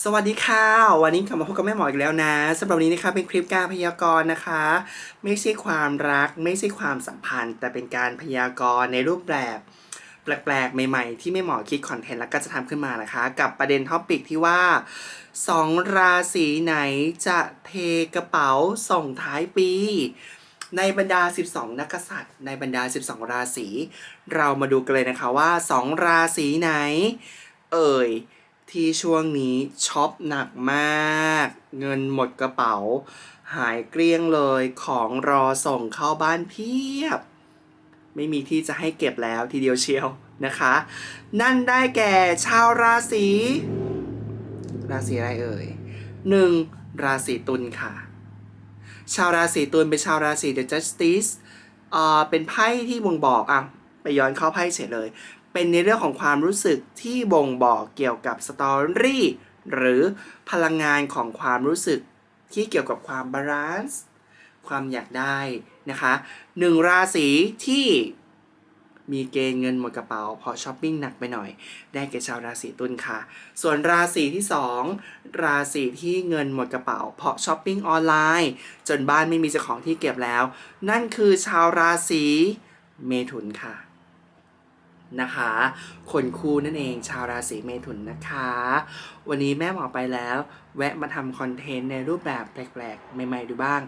สวัสดีค่ะ วันนี้กลับมาพบกับแม่หมออีกแล้วนะสำหรับนี้นะคะเป็นคลิปการพยากรณ์นะคะ ไม่ใช่ความรักไม่ใช่ความสัมพันธ์ แต่เป็นการพยากรณ์ในรูปแบบแปลกๆ ใหม่ๆ ที่แม่หมอคิดคอนเทนต์แล้วก็จะทำขึ้นมานะคะ กับประเด็นท็อปิกที่ว่าสองราศีไหนจะเทกระเป๋าส่งท้ายปี ในบรรดา 12 นักกษัตริย์ ในบรรดา 12 ราศีเรามาดูกันเลยนะคะว่า 2 ราศีไหน เอ่ย ที่ช่วงนี้ช็อปหนักมาก เงินหมดกระเป๋า หายเกลี้ยงเลยของรอส่งเข้าบ้านเพียบ ไม่มีที่จะให้เก็บแล้วทีเดียวเชียวนะคะ นั่นได้แก่ชาวราศีราศีอะไรเอ่ยหนึ่งราศีตุลค่ะ ชาวราศีตุลเป็นชาวราศี The Justice เอ่อเป็นไพ่ที่บ่งบอกอะไปย้อนเข้าไพ่เฉยเลย เป็นในเรื่องของความรู้สึกที่บ่งบอกเกี่ยวกับสตอรี่หรือพลังงานของความรู้สึกที่เกี่ยวกับความบาลานซ์ความอยากได้นะคะหนึ่งราศีที่มีเกณฑ์เงินหมดกระเป๋าเพราะช้อปปิ้งหนักไปหน่อย ได้แก่ชาวราศีตุลค่ะ ส่วนราศีที่ 2 ราศีที่เงินหมดกระเป๋า เพราะช้อปปิ้งออนไลน์ จนบ้านไม่มีเจ้าของที่เก็บแล้ว นั่นคือชาวราศีเมถุนค่ะ นะคะ คนคู่นั่นเองชาวราศีเมถุนนะคะ วันนี้แม่หมอไปแล้ว แวะมาทำคอนเทนต์ในรูปแบบแปลกๆ ใหม่ ๆ ดูบ้าง